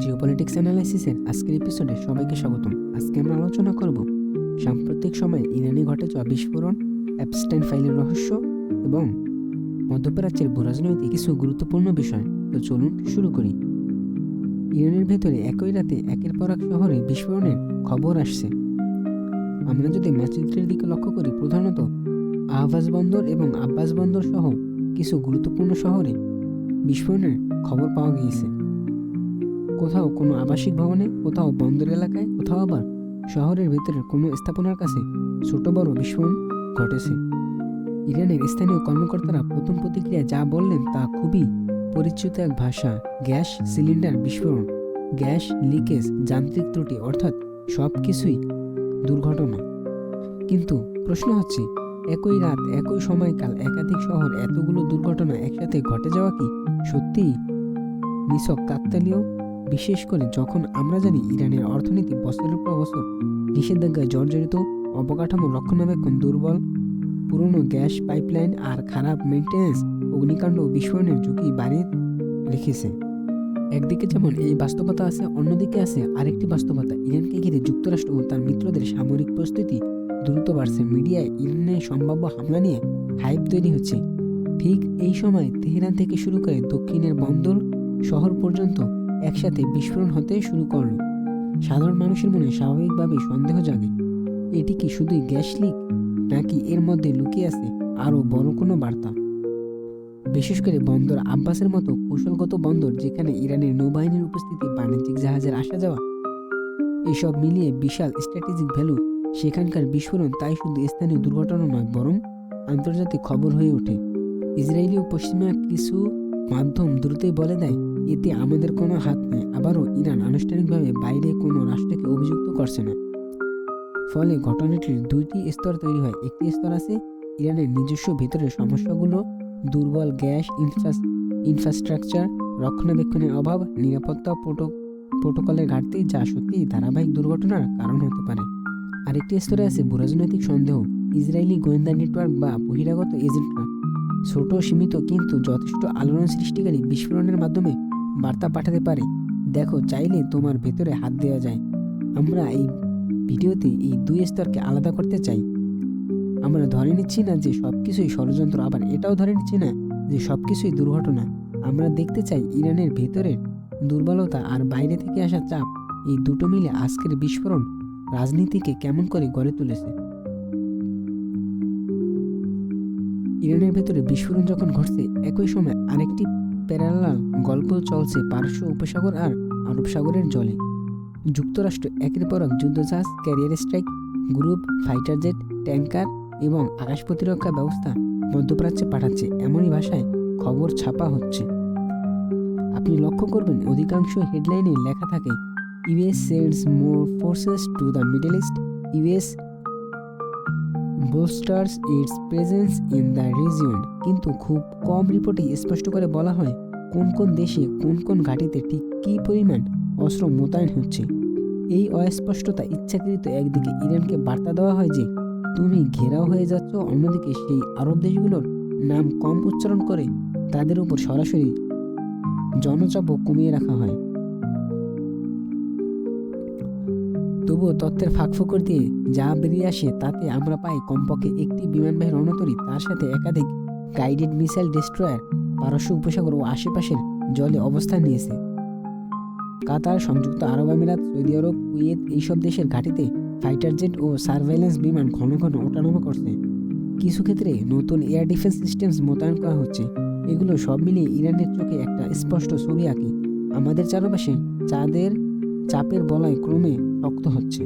Geopolitics অ্যানালাইসিসের আজকের এপিসোডে সবাইকে স্বাগতম। আজকে আমরা আলোচনা করব সাম্প্রতিক সময়ে ইরানে ঘটে যাওয়া বিস্ফোরণ অ্যাপস্টাইন ফাইলের রহস্য এবং মধ্যপ্রাচ্যের ভূরাজনৈতিক কিছু গুরুত্বপূর্ণ বিষয়। তো চলুন শুরু করি। ইরানের ভেতরে একই রাতে একের পর এক শহরে বিস্ফোরণের খবর আসছে। আমরা যদি মাসজিদের দিকে লক্ষ্য করি, প্রধানত আহবাজ বন্দর এবং আব্বাস বন্দর সহ কিছু গুরুত্বপূর্ণ শহরে বিস্ফোরণের খবর পাওয়া গিয়েছে। কোথাও কোনো আবাসিক ভবনে, কোথাও বন্দর এলাকায়, কোথাও আবার শহরের ভেতরের কোনো স্থাপনার কাছে ছোট বড় বিস্ফোরণ ঘটেছে। ইরানের স্থানীয় কর্মকর্তারা প্রথম প্রতিক্রিয়া যা বললেন তা খুবই পরিচিত এক ভাষা, গ্যাস সিলিন্ডার বিস্ফোরণ, গ্যাস লিকেজ, যান্ত্রিক ত্রুটি, অর্থাৎ সব কিছুই দুর্ঘটনা। কিন্তু প্রশ্ন হচ্ছে, একই রাত, একই সময়কাল, একাধিক শহর, এতগুলো দুর্ঘটনা একসাথে ঘটে যাওয়া কি সত্যিই নিছক, কাকতালীয়? বিশেষ করে যখন আমরা জানি ইরানের অর্থনীতি বছরের পর বছর নিষেধাজ্ঞায় জর্জরিত, অবকাঠামো রক্ষণাবেক্ষণ দুর্বল, পুরনো গ্যাস পাইপলাইন আর খারাপ মেনটেন্যান্স অগ্নিকাণ্ড ও বিস্ফোরণের ঝুঁকি বাড়িয়ে রেখেছে। একদিকে যেমন এই বাস্তবতা আছে, অন্যদিকে আছে আরেকটি বাস্তবতা। ইরানকে ঘিরে যুক্তরাষ্ট্র ও তার মিত্রদের সামরিক প্রস্তুতি দ্রুত বাড়ছে। মিডিয়ায় ইরানের সম্ভাব্য হামলা নিয়ে হাইপ তৈরি হচ্ছে। ঠিক এই সময় তেহরান থেকে শুরু করে দক্ষিণের বন্দর শহর পর্যন্ত একসাথে বিস্ফোরণ হতে শুরু করল। সাধারণ মানুষের মনে স্বাভাবিকভাবেই সন্দেহ জাগে, এটি কি শুধুই গ্যাস লিক, নাকি এর মধ্যে লুকিয়ে আছে আরও বড় কোনো বার্তা? বিশেষ করে বন্দর আব্বাসের মতো কৌশলগত বন্দর যেখানে ইরানের নৌবাহিনীর উপস্থিতি, বাণিজ্যিক জাহাজের আসা যাওয়া, এসব মিলিয়ে বিশাল স্ট্র্যাটেজিক ভ্যালু, সেখানকার বিস্ফোরণ তাই শুধু স্থানীয় দুর্ঘটনা নয়, বরং আন্তর্জাতিক খবর হয়ে ওঠে। ইসরায়েলি ও পশ্চিমা কিছু মাধ্যম দ্রুতই বলে দেয় এতে আমাদের কোনো হাত নেই। আবারও ইরান আনুষ্ঠানিকভাবে বাইরে কোনো রাষ্ট্রকে অভিযুক্ত করছে না। ফলে ঘটনাটির দুইটি স্তর তৈরি হয়। একটি স্তর আছে ইরানের নিজস্ব ভিতরের সমস্যাগুলো, দুর্বল গ্যাস ইনফ্রাস্ট্রাকচার, রক্ষণাবেক্ষণের অভাব, নিরাপত্তা প্রোটোকলের ঘাটতি, যা সত্যি ধারাবাহিক দুর্ঘটনার কারণ হতে পারে। আরেকটি স্তরে আছে ভূরাজনৈতিক সন্দেহ, ইসরায়েলি গোয়েন্দা নেটওয়ার্ক বা বহিরাগত এজেন্টরা। ছোট সীমিত কিন্তু যথেষ্ট আলোড়ন সৃষ্টিকারী বিস্ফোরণের মাধ্যমে বার্তা পাঠাতে পারে? দেখো, চাইলে তোমার ভেতরে হাত দেওয়া যায়। আমরা এই ভিডিওতে এই দুই স্তরকে আলাদা করতে চাই। আমরা ধরে নিচ্ছি না যে সব কিছুই ষড়যন্ত্র, আবার এটাও ধরে নিচ্ছি না যে সব কিছুই দুর্ঘটনা। আমরা দেখতে চাই ইরানের ভেতরের দুর্বলতা আর বাইরে থেকে আসা চাপ। এই দুটো মিলে আজকের বিস্ফোরণ রাজনীতিকে কেমন করে গড়ে তুলেছে? ইরানের ভেতরে বিস্ফোরণ যখন ঘটছে, একই সময় আরেকটি প্যারালাল গল্প চলছে পারস্য উপসাগর আর আরব সাগরের জলে। যুক্তরাষ্ট্র একের পর এক যুদ্ধজাহাজ, carrier strike, group, fighter jet tanker এবং আকাশ প্রতিরক্ষা ব্যবস্থা মধ্যপ্রাচ্যে পাঠাচ্ছে। এমনই ভাষায় খবর ছাপা হচ্ছে। আপনি লক্ষ্য করবেন, অধিকাংশ হেডলাইনে লেখা থাকে, US sends more forces to the Middle East, US bolsters its presence in the region কিন্তু খুব কম রিপোর্টে স্পষ্ট করে বলা হয় কোন কোন দেশে কোন কোন ঘাটিতে ঠিক কী পরিমাণ অস্ত্র মোতায়েন হচ্ছে। এই অস্পষ্টতা ইচ্ছাকৃত একদিকে ইরানকে বার্তা দেওয়া হয় যে, তুমি ঘেরাও হয়ে যাচ্ছ, অন্যদিকে সেই আরব দেশগুলোর নাম কম উচ্চারণ করে তাদের উপর সরাসরি জনচাপও কমিয়ে রাখা হয়। তবুও তথ্যের ফাঁকফোকর দিয়ে যা বেরিয়ে আসে তাতে আমরা পাই কমপক্ষে একটি বিমানবাহী রণতরী, তার সাথে একাধিক গাইডেড মিসাইল ডিস্ট্রয়ার পারস্য উপসাগর ও আশেপাশের জলে অবস্থান নিয়েছে। কাতার, সংযুক্ত আরব আমিরাত, সৌদি আরব, কুয়েত এইসব দেশের ঘাটিতে ফাইটার জেট ও সার্ভেলেন্স বিমান ঘন ঘন ওঠানামা করছে। কিছু ক্ষেত্রে নতুন এয়ার ডিফেন্স সিস্টেমস মোতায়েন করা হচ্ছে। এগুলো সব মিলিয়ে ইরানের চোখে একটা স্পষ্ট ছবি আঁকে। আমাদের চারপাশে চাঁদের চাপের বলয় ক্রমে শক্ত হচ্ছে।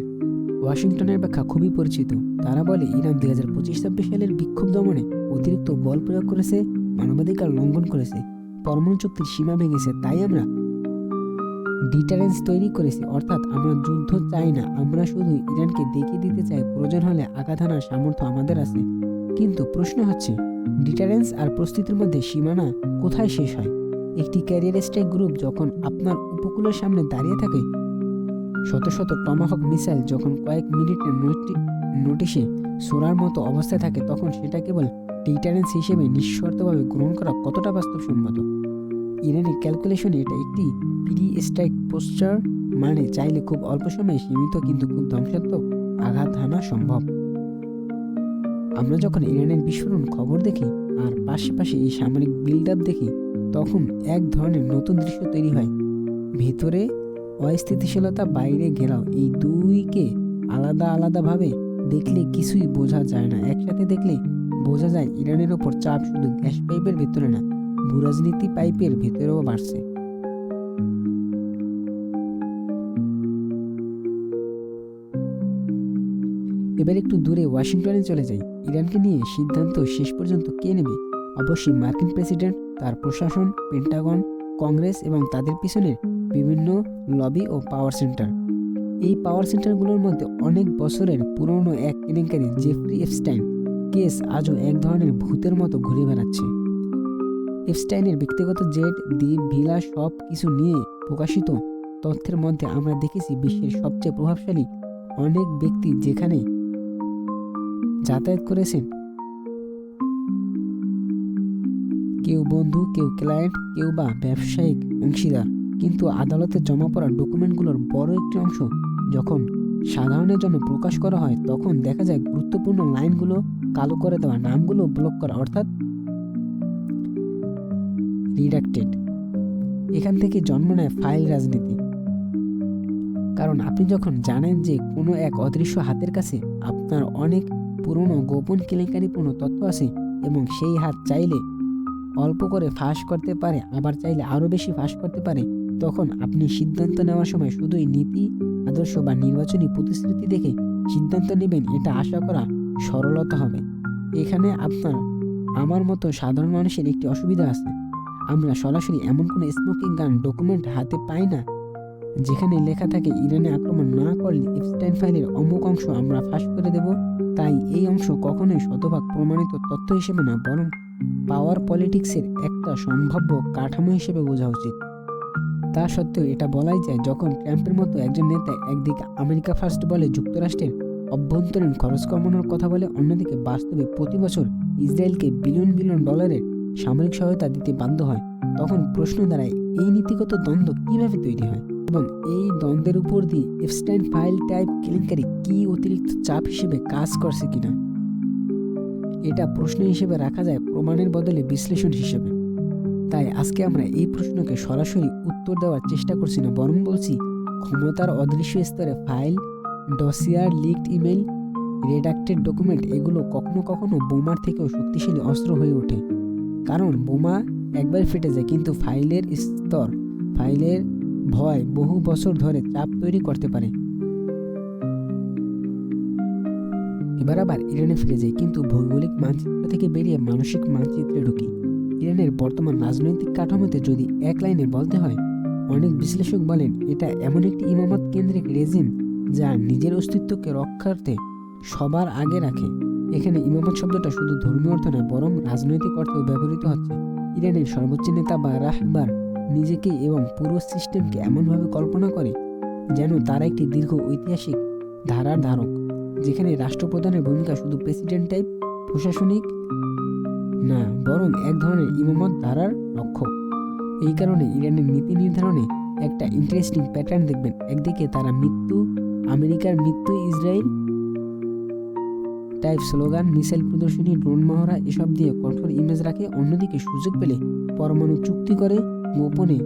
ওয়াশিংটনের ব্যাখ্যা খুবই পরিচিত। তারা বলে, ইরান দুই হাজার পঁচিশ ছাব্বিশ সালের বিক্ষোভ দমনে অতিরিক্ত বল প্রয়োগ করেছে, মানবাধিকার লঙ্ঘন করেছে, পরমাণু চুক্তির সীমা ভেঙেছে, তাই আমরা ডিটারেন্স তৈরি করেছি, অর্থাৎ আমরা যুদ্ধ চাই না, আমরা শুধু ইরানকে দেখিয়ে দিতে চাই, প্রয়োজন হলে আঘাত হানার সামর্থ্য আমাদের আছে। কিন্তু প্রশ্ন হচ্ছে, ডিটারেন্স আর প্রস্তুতির মধ্যে সীমানা কোথায় শেষ হয়? একটি ক্যারিয়ার স্ট্রাইক গ্রুপ যখন আপনার উপকূলের সামনে দাঁড়িয়ে থাকে শত শত টমাহক মিসাইল যখন কয়েক মিনিটের নোটিশে সোরার মতো অবস্থায় থাকে, তখন সেটা কেবল ডিটারেন্স হিসেবে নিঃশর্তভাবে গ্রহণ করা কতটা বাস্তবসম্মত? ইরানের ক্যালকুলেশনে এটা একটি প্রি স্ট্রাইক পোস্টার মানে চাইলে খুব অল্প সময়ে সীমিত কিন্তু খুব ধ্বংসাত্মক আঘাত হানা সম্ভব। আমরা যখন ইরানের বিস্ফোরণ খবর দেখি আর পাশাপাশি এই সামরিক বিল্ড আপ দেখি, তখন এক ধরনের নতুন দৃশ্য তৈরি হয়। ভেতরে অস্থিতিশীলতা বাইরে ঘেরাও এই দুইকে আলাদা আলাদাভাবে দেখলে কিছুই বোঝা যায় না। একসাথে দেখলে বোঝা যায় ইরানের ওপর চাপ শুধু গ্যাস পাইপের ভেতরে না, ভূরাজনীতি পাইপের ভেতরেও বাড়ছে। এবার একটু দূরে ওয়াশিংটনে চলে যাই। ইরানকে নিয়ে সিদ্ধান্ত শেষ পর্যন্ত কে নেবে? অবশ্যই মার্কিন প্রেসিডেন্ট, তার প্রশাসন, পেন্টাগন, কংগ্রেস এবং তাদের পিছনের বিভিন্ন লবি ও পাওয়ার সেন্টার এই পাওয়ার সেন্টারগুলোর মধ্যে অনেক বছরের পুরনো এক কেলেঙ্কারি জেফরি এফস্টাইন কেস আজও এক ধরনের ভূতের মতো ঘুরে বেড়াচ্ছে। এফস্টাইনের ব্যক্তিগত জেট দ্বীপ ভিলা সব কিছু নিয়ে প্রকাশিত তথ্যের মধ্যে আমরা দেখেছি বিশ্বের সবচেয়ে প্রভাবশালী অনেক ব্যক্তি যেখানে যাতায়াত করেছেন। কেউ বন্ধু, কেউ ক্লায়েন্ট কেউ বা ব্যবসায়িক অংশীদার। কিন্তু আদালতে জমা পড়া ডকুমেন্টগুলোর বড় একটি অংশ যখন সাধারণের জন্য প্রকাশ করা হয়, তখন দেখা যায় গুরুত্বপূর্ণ লাইনগুলো কালো করে দেওয়া নামগুলো ব্লক করা, অর্থাৎ রিডাক্টেড এখান থেকে জন্ম নেয় ফাইল রাজনীতি। কারণ আপনি যখন জানেন যে কোনো এক অদৃশ্য হাতের কাছে আপনার অনেক পুরনো গোপন কেলেঙ্কারিপূর্ণ তথ্য আছে এবং সেই হাত চাইলে অল্প করে ফাঁস করতে পারে, আবার চাইলে আরও বেশি ফাঁস করতে পারে তখন আপনি সিদ্ধান্ত নেওয়ার সময় শুধুই নীতি, আদর্শ বা নির্বাচনী প্রতিশ্রুতি দেখে সিদ্ধান্ত নেবেন, এটা আশা করা সরলতা হবে। এখানে আপনার, আমার মতো সাধারণ মানুষের একটি অসুবিধা আছে। আমরা সরাসরি এমন কোনো স্মোকিং গান, ডকুমেন্ট হাতে পাই না, যেখানে লেখা থাকে, ইরানে আক্রমণ না করলে ইপস্টাইন ফাইলের অমুক অংশ আমরা ফাঁস করে দেব। তাই এই অংশ কখনোই শতভাগ প্রমাণিত তথ্য হিসেবে না, বরং পাওয়ার পলিটিক্সের একটা সম্ভাব্য কাঠামো হিসেবে বোঝা উচিত। তা সত্ত্বেও এটা বলাই যায় যখন ট্রাম্পের মতো একজন নেতা একদিকে আমেরিকা ফার্স্ট বলে যুক্তরাষ্ট্রের অভ্যন্তরীণ খরচ কমানোর কথা বলে, অন্যদিকে বাস্তবে প্রতি বছর ইসরায়েলকে বিলিয়ন বিলিয়ন ডলারের সামরিক সহায়তা দিতে বাধ্য হয়, তখন প্রশ্ন দাঁড়ায়, এই নীতিগত দ্বন্দ্ব কীভাবে তৈরি হয়? এবং এই দ্বন্দ্বের উপর দিয়ে এফস্টাইন ফাইল টাইপ কেলেঙ্কারি কি অতিরিক্ত চাপ হিসেবে কাজ করছে কিনা? এটা প্রশ্ন হিসেবে রাখা যায় প্রমাণের বদলে বিশ্লেষণ হিসেবে। তাই আজকে আমরা এই প্রশ্নকে সরাসরি উত্তর দেওয়ার চেষ্টা করছি না, বরং বলছি ক্ষমতার অদৃশ্য স্তরে file, dossier, leaked email redacted document এগুলো কখনো কখনো বোমার থেকেও শক্তিশালী অস্ত্র হয়ে ওঠে। কারণ বোমা একবার ফেটে যায়, কিন্তু ফাইলের স্তর, ফাইলের ভয় বহু বছর ধরে চাপ তৈরি করতে পারে। এবার আবার ইরানে ফিরে যাই, কিন্তু ভৌগোলিক মানচিত্র থেকে বেরিয়ে মানসিক মানচিত্রে ঢুকি। ইরানের বর্তমান রাজনৈতিক কাঠামোতে যদি এক লাইনে বলতে হয়, অনেক বিশ্লেষক বলেন এটা এমন একটি ইমামত কেন্দ্রিক রেজিম যা নিজের অস্তিত্বকে রক্ষার্থে সবার আগে রাখে। এখানে ইমামত শব্দটা শুধু ধর্মীয় অর্থ নয়, বরং রাজনৈতিক অর্থেও ব্যবহৃত হচ্ছে। ইরানের সর্বোচ্চ নেতা বা রাহবার নিজেকে এবং পুরো সিস্টেমকে এমনভাবে কল্পনা করে যেন তারা একটি দীর্ঘ ঐতিহাসিক ধারার ধারক, যেখানে রাষ্ট্রপ্রধানের ভূমিকা শুধু প্রেসিডেন্ট টাইপ প্রশাসনিক না, বরং এক ধরনের ইমামত ধারার লক্ষ্য। এই কারণে ইরানের নীতি নির্ধারণে একটা ইন্টারেস্টিং প্যাটার্ন দেখবেন। একদিকে তারা মৃত্যু, আমেরিকার মৃত্যু, ইসরায়েল টাইপ স্লোগান মিসাইল প্রদর্শনী ড্রোন মহড়া, এসব দিয়ে কঠোর ইমেজ রাখে। অন্যদিকে সুযোগ পেলে পরমাণু চুক্তি করে, গোপনে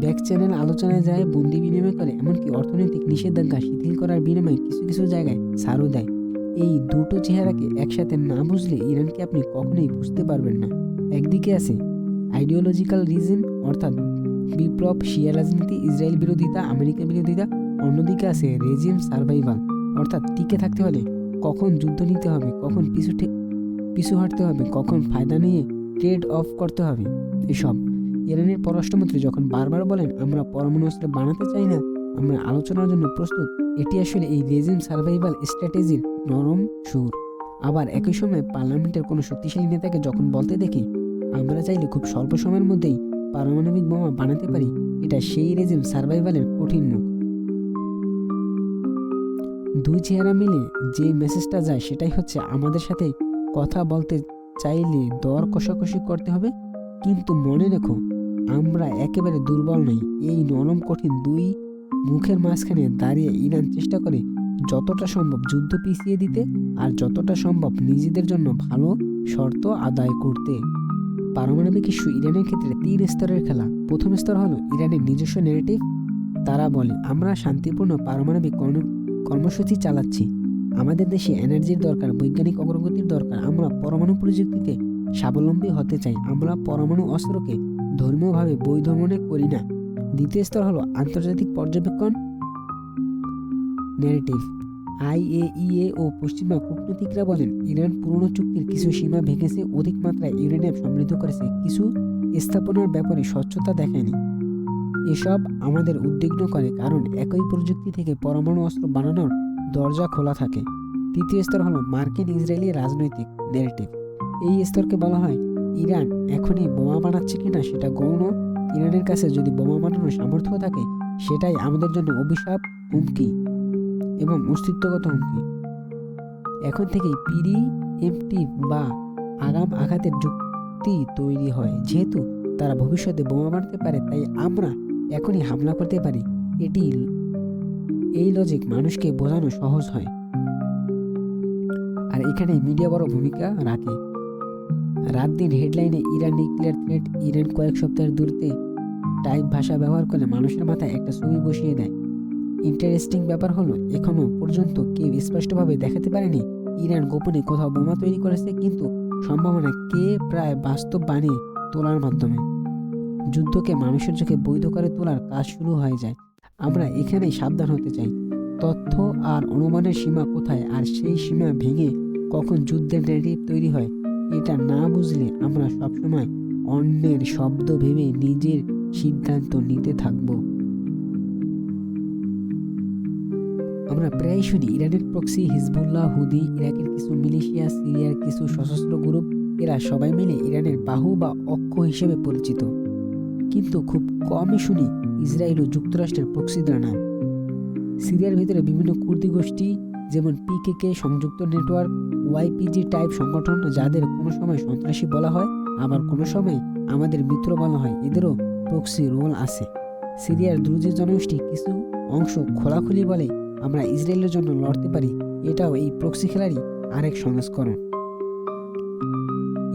ব্যাক চ্যানেল আলোচনায় যায়, বন্দি বিনিময় করে। এমনকি অর্থনৈতিক নিষেধাজ্ঞা শিথিল করার বিনিময়ে কিছু কিছু জায়গায় ছাড়ও দেয়। এই দুটো চেহারাকে একসাথে না বুঝলে ইরানকে আপনি কখনোই বুঝতে পারবেন না। একদিকে আছে আইডিওলজিক্যাল রিজন অর্থাৎ বিপ্লব, শিয়া রাজনীতি, ইসরায়েল বিরোধিতা, আমেরিকা বিরোধিতা। অন্যদিকে আছে রেজিম সার্ভাইভাল অর্থাৎ টিকে থাকতে হলে কখন যুদ্ধ নিতে হবে, কখন পিছু পিছু হাঁটতে হবে, কখন ফায়দা নিয়ে ট্রেড অফ করতে হবে। এসব। ইরানের পররাষ্ট্রমন্ত্রী যখন বারবার বলেন, আমরা পরমাণু অস্ত্র বানাতে চাই না, আমরা আলোচনার জন্য প্রস্তুত, এটি আসলে এই রেজিম সার্ভাইভাল স্ট্র্যাটেজির নরম, সুর। আবার একই সময় পার্লামেন্টের কোনো শক্তিশালী নেতাকে যখন বলতে দেখি, আমরা চাইলে খুব স্বল্প সময়ের মধ্যেই পারমাণবিক বোমা বানাতে পারি। এটা সেই রেজিম সার্ভাইভালের কঠিন মুখ। দুই চেহারা মিলে যে মেসেজটা যায়, সেটাই হচ্ছে আমাদের সাথে কথা বলতে চাইলে দর কষাকষি করতে হবে। কিন্তু মনে রেখো, আমরা একেবারে দুর্বল নই। এই নরম, কঠিন দুই মুখের মাঝখানে দাঁড়িয়ে ইরান চেষ্টা করে যতটা সম্ভব যুদ্ধ পিছিয়ে দিতে আর যতটা সম্ভব নিজেদের জন্য ভালো শর্ত আদায় করতে। পারমাণবিক ইস্যু ইরানের ক্ষেত্রে তিন স্তরের খেলা। প্রথম স্তর হলো ইরানের নিজস্ব নেগেটিভ তারা বলে, আমরা শান্তিপূর্ণ পারমাণবিক কর্ম- কর্মসূচি চালাচ্ছি। আমাদের দেশে এনার্জির দরকার, বৈজ্ঞানিক অগ্রগতির দরকার। আমরা পরমাণু প্রযুক্তিতে স্বাবলম্বী হতে চাই। আমরা পরমাণু অস্ত্রকে ধর্মীয়ভাবে বৈধ মনে করি না। দ্বিতীয় স্তর হলো আন্তর্জাতিক পর্যবেক্ষণ। ন্যারেটিভ আইএইএ ও পশ্চিমা কূটনীতিকরা বলেন, ইরান পুরনো চুক্তির কিছু সীমা ভেঙেছে, অধিক মাত্রায় ইউরেনিয়াম সমৃদ্ধ করেছে। কিছু স্থাপনার ব্যাপারে স্বচ্ছতা দেখায়নি। এসব আমাদের উদ্বিগ্ন করে, কারণ একই প্রযুক্তি থেকে পরমাণু অস্ত্র বানানোর দরজা খোলা থাকে। তৃতীয় স্তর হলো মার্কিন ইসরায়েলি রাজনৈতিক ন্যারেটিভ এই স্তরকে বলা হয়, ইরান এখনই বোমা বানাচ্ছে কিনা সেটা গৌণ। ইরানের কাছে যদি বোমা বানানোর সামর্থ্য থাকে, সেটাই আমাদের জন্য অভিশাপ, হুমকি। এবং অস্তিত্বগত হুমকি। এখন থেকেই পিডি এমটি বা আগাম আঘাতের যুক্তি তৈরি হয়। যেহেতু তারা ভবিষ্যতে বোমা মারতে পারে, তাই আমরা এখনই হামলা করতে পারি। এটি এই লজিক মানুষকে বোঝানো সহজ হয়। আর এখানে মিডিয়া বড় ভূমিকা রাখে। রাত দিন হেডলাইনে ইরান নিউক্লিয়ার থ্রেট ইরান কয়েক সপ্তাহের দূরতে টাইপ ভাষা ব্যবহার করে মানুষের মাথায় একটা ছবি বসিয়ে দেয়। ইন্টারেস্টিং ব্যাপার হলো, এখনও পর্যন্ত কেউ স্পষ্টভাবে দেখাতে পারেনি ইরান গোপনে কোথাও বোমা তৈরি করেছে, কিন্তু সম্ভাবনা কে প্রায় বাস্তব বানিয়ে তোলার মাধ্যমে। যুদ্ধকে মানুষের চোখে বৈধ করে তোলার কাজ শুরু হয়ে যায়। আমরা এখানেই সাবধান হতে চাই। তথ্য আর অনুমানের সীমা কোথায় আর সেই সীমা ভেঙে কখন যুদ্ধের ন্যারেটিভ তৈরি হয়, এটা না বুঝলে আমরা সবসময় অন্যের শব্দ ভেবে নিজের সিদ্ধান্ত নিতে থাকব। আমরা প্রায় শুনি ইরানের প্রক্সি হিজবুল্লাহ, হুদি, ইরাকের কিছু মিলিশিয়া, সিরিয়ার কিছু সশস্ত্র গ্রুপ, এরা সবাই মিলে ইরানের বাহু বা অক্ষ হিসেবে পরিচিত। কিন্তু খুব কমই শুনি ইসরায়েল ও যুক্তরাষ্ট্রের প্রক্সিদের নাম। সিরিয়ার ভিতরে বিভিন্ন কুর্দি গোষ্ঠী, যেমন পিকেকে সংযুক্ত নেটওয়ার্ক ওয়াইপিজি টাইপ সংগঠন, যাদের কোনো সময় সন্ত্রাসী বলা হয়, আবার কোনো সময় আমাদের মিত্র বলা হয়, এদেরও প্রক্সি রোল আছে। সিরিয়ার দ্রুজি জনগোষ্ঠী কিছু অংশ খোলাখুলি বলে আমরা ইসরায়েলের জন্য লড়তে পারি, এটাও এই প্রক্সি খেলারই আরেক সংস্করণ।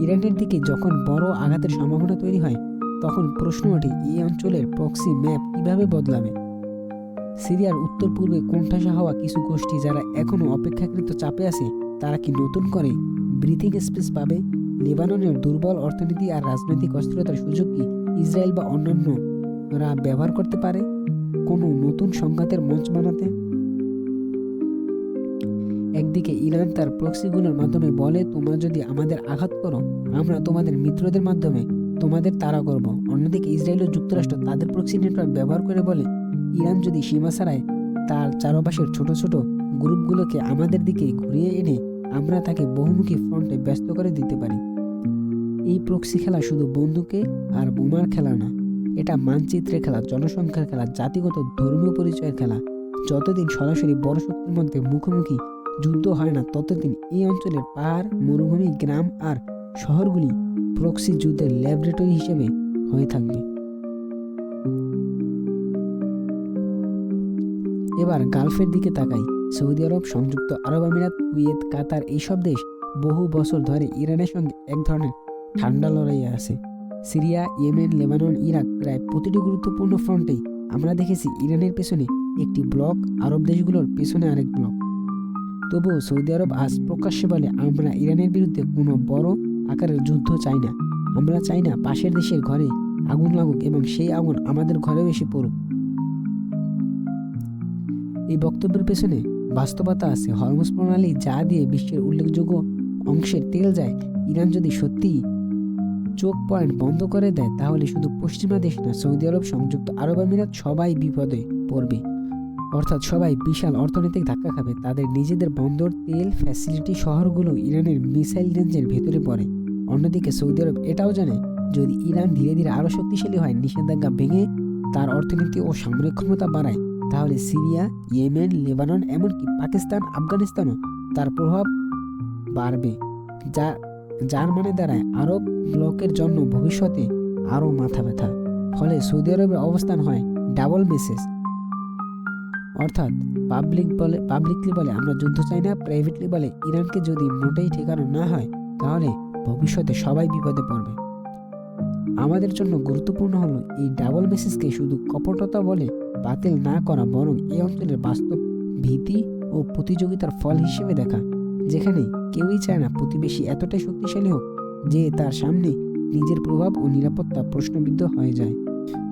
ইরানের দিকে যখন বড় আঘাতের সম্ভাবনা তৈরি হয়, তখন প্রশ্ন ওঠে এই অঞ্চলের প্রক্সি ম্যাপ কীভাবে বদলাবে? সিরিয়ার উত্তর পূর্বে কোণঠাসা হওয়া কিছু গোষ্ঠী যারা এখনও অপেক্ষাকৃত চাপে আছে, তারা কি নতুন করে ব্রিথিং স্পেস পাবে? লেবাননের দুর্বল অর্থনীতি আর রাজনৈতিক অস্থিরতার সুযোগ কি ইসরায়েল বা অন্যান্যরা ব্যবহার করতে পারে? কোনো নতুন সংঘাতের মঞ্চ বানাতে একদিকে ইরান তার প্রক্সিগুলোর মাধ্যমে বলে, তোমরা যদি আমাদের আঘাত করো, আমরা তোমাদের মিত্রদের মাধ্যমে তোমাদের তাড়া করব। অন্যদিকে ইসরায়েল ও যুক্তরাষ্ট্র তাদের প্রক্সি নেটওয়ার্ক ব্যবহার করে বলে, ইরান যদি সীমা ছাড়ায় তার চারপাশের ছোট ছোট গ্রুপগুলোকে আমাদের দিকে ঘুরিয়ে এনে আমরা তাকে বহুমুখী ফ্রন্টে ব্যস্ত করে দিতে পারি। এই প্রক্সি খেলা শুধু বন্দুকে আর বোমার খেলা না, এটা মানচিত্রের খেলা, জনসংখ্যার খেলা, জাতিগত ধর্মীয় পরিচয়ের খেলা। যতদিন সরাসরি বড় শক্তির মধ্যে মুখোমুখি যুদ্ধ হয় না। ততদিন এই অঞ্চলের পাহাড়, মরুভূমি, গ্রাম আর শহরগুলি প্রক্সি যুদ্ধের ল্যাবরেটরি হিসেবে হয়ে থাকবে। এবার গালফের দিকে তাকাই। সৌদি আরব, সংযুক্ত আরব আমিরাত, কুয়েত, কাতার এইসব দেশ বহু বছর ধরে ইরানের সঙ্গে এক ধরনের ঠান্ডা লড়াইয়ে আছে। সিরিয়া, ইয়েমেন, লেবানন, ইরাক প্রায় প্রতিটি গুরুত্বপূর্ণ ফ্রন্টেই আমরা দেখেছি ইরানের পেছনে একটি ব্লক, আরব দেশগুলোর পেছনে আরেক ব্লক। তবুও সৌদি আরব আজ প্রকাশ্যে বলে, আমরা ইরানের বিরুদ্ধে কোনো বড় আকারের যুদ্ধ চাই না। আমরা চাই না পাশের দেশের ঘরে আগুন লাগুক এবং সেই আগুন আমাদের ঘরেও এসে পড়ুক। এই বক্তব্যের পেছনে বাস্তবতা আছে। হরমোজ প্রণালী যা দিয়ে বিশ্বের উল্লেখযোগ্য অংশের তেল যায়, ইরান যদি সত্যিই চোখ পয়েন্ট বন্ধ করে দেয়, তাহলে শুধু পশ্চিমা দেশ না, সৌদি আরব, সংযুক্ত আরব আমিরাত সবাই বিপদে পড়বে। অর্থাৎ সবাই বিশাল অর্থনৈতিক ধাক্কা খাবে, তাদের নিজেদের বন্দর, তেল ফ্যাসিলিটি শহরগুলো ইরানের মিসাইল রেঞ্জের ভেতরে পড়ে। অন্যদিকে সৌদি আরব এটাও জানে, যদি ইরান ধীরে ধীরে আরও শক্তিশালী হয়, নিষেধাজ্ঞা ভেঙে তার অর্থনীতি ও সামরিক ক্ষমতা বাড়ায়, তাহলে সিরিয়া, ইয়েমেন, লেবানন, এমনকি পাকিস্তান, আফগানিস্তানও তার প্রভাব বাড়বে, যা, যার মানে দাঁড়ায় আরব ব্লকের জন্য ভবিষ্যতে আরও মাথা ব্যথা। ফলে সৌদি আরবের অবস্থান হয় ডাবল মেসেজ অর্থাৎ পাবলিক বলে পাবলিকলি বলে, আমরা যুদ্ধ চাই না প্রাইভেটলি বলে, ইরানকে যদি মোটেই ঠেকানো না হয়, তাহলে ভবিষ্যতে সবাই বিপদে পড়বে। আমাদের জন্য গুরুত্বপূর্ণ হলো এই ডাবল মেসেজকে শুধু কপটতা বলে বাতিল না করা, বরং এই অঞ্চলের বাস্তব ভীতি ও প্রতিযোগিতার ফল হিসেবে দেখা, যেখানে কেউই চায় না প্রতিবেশী এতটাই শক্তিশালী হোক যে তার সামনে নিজের প্রভাব ও নিরাপত্তা প্রশ্নবিদ্ধ হয়ে যায়।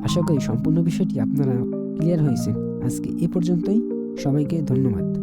আশা করি সম্পূর্ণ বিষয়টি আপনারা ক্লিয়ার হয়েছে আজকে এ পর্যন্তই। সবাইকে ধন্যবাদ।